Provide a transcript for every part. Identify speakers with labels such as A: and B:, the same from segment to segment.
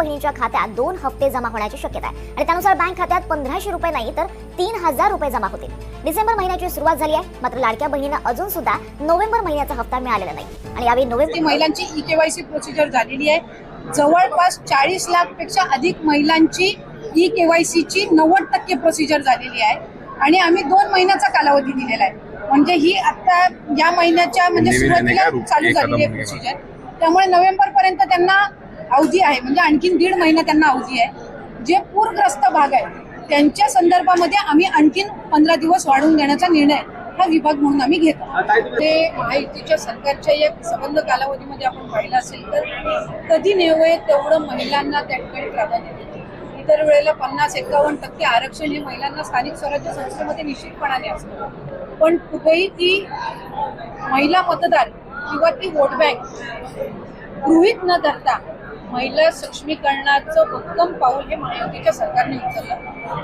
A: बहिणीच्या खात्यात दोन हप्ते जमा होण्याची शक्यता आहे. आणि त्यानुसार बँक खात्यात पंधराशे रुपये नाही तर तीन हजार रुपये जमा होतील. डिसेंबर महिन्याची सुरुवात झाली आहे मात्र लाडक्या बहिणींना अजून सुद्धा नोव्हेंबर महिन्याचा हप्ता मिळालेला नाही. आणि यावेळी
B: ती
A: नोव्हेंबर
B: महिलांची ई केवायसी प्रोसिजर झालेली आहे. जवळपास चाळीस लाखपेक्षा अधिक महिलांची ई केवायसीची नव्वद टक्के प्रोसिजर झालेली आहे. आणि आम्ही दोन महिन्याचा कालावधी दिलेला आहे. म्हणजे ही आता या महिन्याच्या म्हणजे? सुरुवातीला चालू
C: एक
B: झालेली आहे? प्रोसिजर त्यामुळे नोव्हेंबर पर्यंत त्यांना अवधी आहे. म्हणजे आणखीन दीड महिना त्यांना अवधी आहे. जे पूरग्रस्त भाग आहे त्यांच्या संदर्भामध्ये आम्ही आणखीन पंधरा दिवस वाढवून देण्याचा निर्णय हा विभाग म्हणून आम्ही घेतो. ते महायुतीच्या सरकारच्या या संबंध कालावधीमध्ये आपण पाहिलं असेल तर कधी नेवळे तेवढं महिलांना त्या ठिकाणी प्राधान्य देतो. इतर वेळेला पन्नास एकावन्न टक्के आरक्षण हे महिलांना स्थानिक स्वराज्य संस्थेमध्ये निश्चितपणाने असतं. पण कुठेही ती महिला मतदार किंवा ती वोट बँक गृहीत न धरता महिला सक्षमीकरणाचं उत्तम पाऊल हे महायुतीच्या सरकारने उचललं.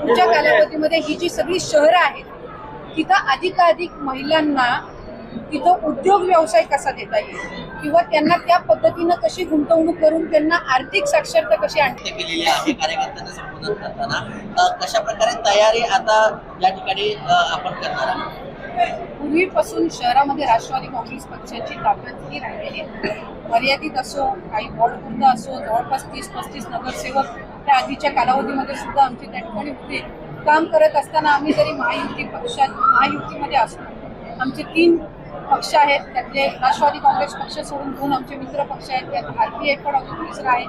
B: पुढच्या कालावधीमध्ये ही जी सगळी शहरं आहेत तिथं अधिकाधिक महिलांना तिथं उद्योग व्यवसाय कसा देता येईल? किंवा त्यांना त्या पद्धतीनं कशी गुंतवणूक करून त्यांना आर्थिक साक्षरता कशी आणता
D: केलेली आहे. कार्यकर्त्यांना संबोधन करताना कशा प्रकारे तयारी आता या ठिकाणी आपण करणार आहोत?
B: पूर्वीपासून शहरामध्ये राष्ट्रवादी काँग्रेस पक्षाची ताकद ही राहिलेली आहे. मर्यादित असो काही वॉर्डपुरतं असो जवळपास तीस पस्तीस नगरसेवक त्या आधीच्या कालावधीमध्ये सुद्धा आमचे त्या ठिकाणी होते. काम करत असताना आम्ही जरी महायुती पक्षात महायुतीमध्ये असतो आमचे तीन पक्ष आहेत त्यातले राष्ट्रवादी काँग्रेस पक्ष सोडून दोन आमचे मित्र पक्ष आहेत त्यात भारतीय पण अजून तिसरा आहे.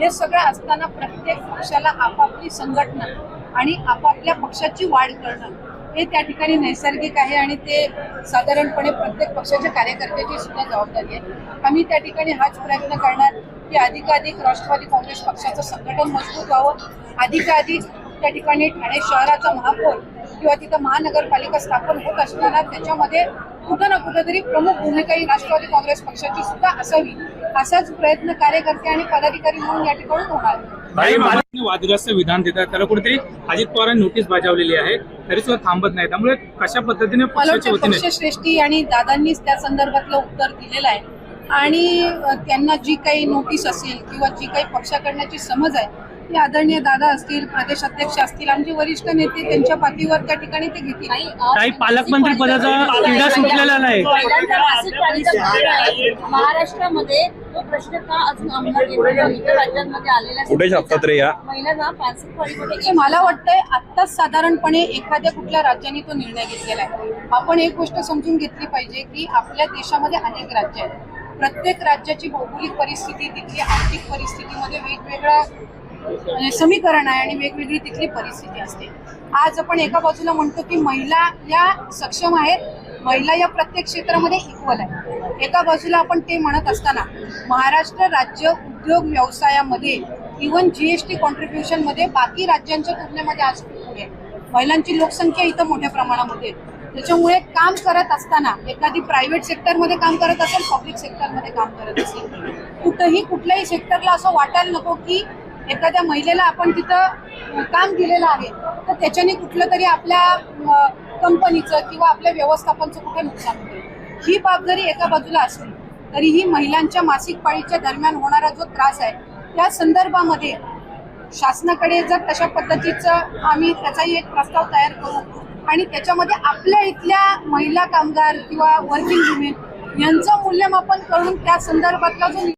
B: हे सगळं असताना प्रत्येक पक्षाला आपापली संघटना आणि आपापल्या पक्षाची वाढ करणं हे त्या ठिकाणी नैसर्गिक आहे आणि ते साधारणपणे प्रत्येक पक्षाच्या कार्यकर्त्याची सुद्धा जबाबदारी आहे. आम्ही त्या ठिकाणी हाच प्रयत्न करणार की अधिकाधिक राष्ट्रवादी काँग्रेस पक्षाचं संघटन मजबूत व्हावं. अधिकाधिक त्या ठिकाणी ठाणे शहराचा महापौर किंवा तिथं महानगरपालिका स्थापन होत असताना त्याच्यामध्ये कुठं ना कुठंतरी प्रमुख भूमिका ही राष्ट्रवादी काँग्रेस पक्षाची सुद्धा असावी असाच प्रयत्न कार्यकर्ते आणि पदाधिकारी म्हणून या ठिकाणी होणार.
E: वादग्रस्त विधान देतात त्याला कुठेतरी अजित पवारांनी नोटीस बजावलेली आहे तरी सुद्धा थांबत नाही. त्यामुळे कशा पद्धतीने
B: पक्षश्रेष्ठी आणि दादांनीच त्या संदर्भातलं उत्तर दिलेलं आहे. आणि त्यांना जी काही नोटीस असेल किंवा जी काही पक्षाकडण्याची समज आहे ती आदरणीय दादा असतील प्रदेश अध्यक्ष असतील आमचे वरिष्ठ नेते त्यांच्या पाठीवर त्या ठिकाणी ते घेतील.
E: काही पालकमंत्री पदाचा क्रीडा सुटलेला नाही.
F: महाराष्ट्रामध्ये तो प्रश्न का अजून राज्यांमध्ये
B: हे मला वाटतंय आत्ताच साधारणपणे एखाद्या कुठल्या राज्याने तो निर्णय घेतलेला आहे. आपण एक गोष्ट समजून घेतली पाहिजे की आपल्या देशामध्ये अनेक राज्य आहेत. प्रत्येक राज्याची भौगोलिक परिस्थिती तिथली आर्थिक परिस्थितीमध्ये वेगवेगळं म्हणजे समीकरण आहे आणि वेगवेगळी तिथली परिस्थिती असते. आज आपण एका बाजूला म्हणतो की महिला या सक्षम आहेत महिला या प्रत्येक क्षेत्रामध्ये इक्वल आहे एका बाजूला आपण ते म्हणत असताना महाराष्ट्र राज्य उद्योग व्यवसायामध्ये इव्हन एस टी कॉन्ट्रीब्युशनमध्ये बाकी राज्यांच्या तुलनेमध्ये आज पुढे महिलांची लोकसंख्या इथं मोठ्या प्रमाणामध्ये त्याच्यामुळे काम करत असताना एखादी प्रायव्हेट सेक्टरमध्ये काम करत असेल पब्लिक सेक्टरमध्ये काम करत असेल. कुठंही कुठल्याही सेक्टरला असं वाटायला नको की एखाद्या महिलेला आपण तिथं काम दिलेलं आहे. तर त्याच्याने कुठलं तरी आपल्या कंपनीचं किंवा आपल्या व्यवस्थापनचं कुठे नुकसान होते ही बाब जरी एका बाजूला असली तरीही महिलांच्या मासिक पाळीच्या दरम्यान होणारा जो त्रास आहे त्या संदर्भामध्ये शासनाकडे जर तशा पद्धतीचं आम्ही त्याचाही एक प्रस्ताव तयार करू आणि त्याच्यामध्ये आपल्या इथल्या महिला कामगार किंवा वर्किंग वुमेन यांचं मूल्यमापन करून त्या संदर्भातला जो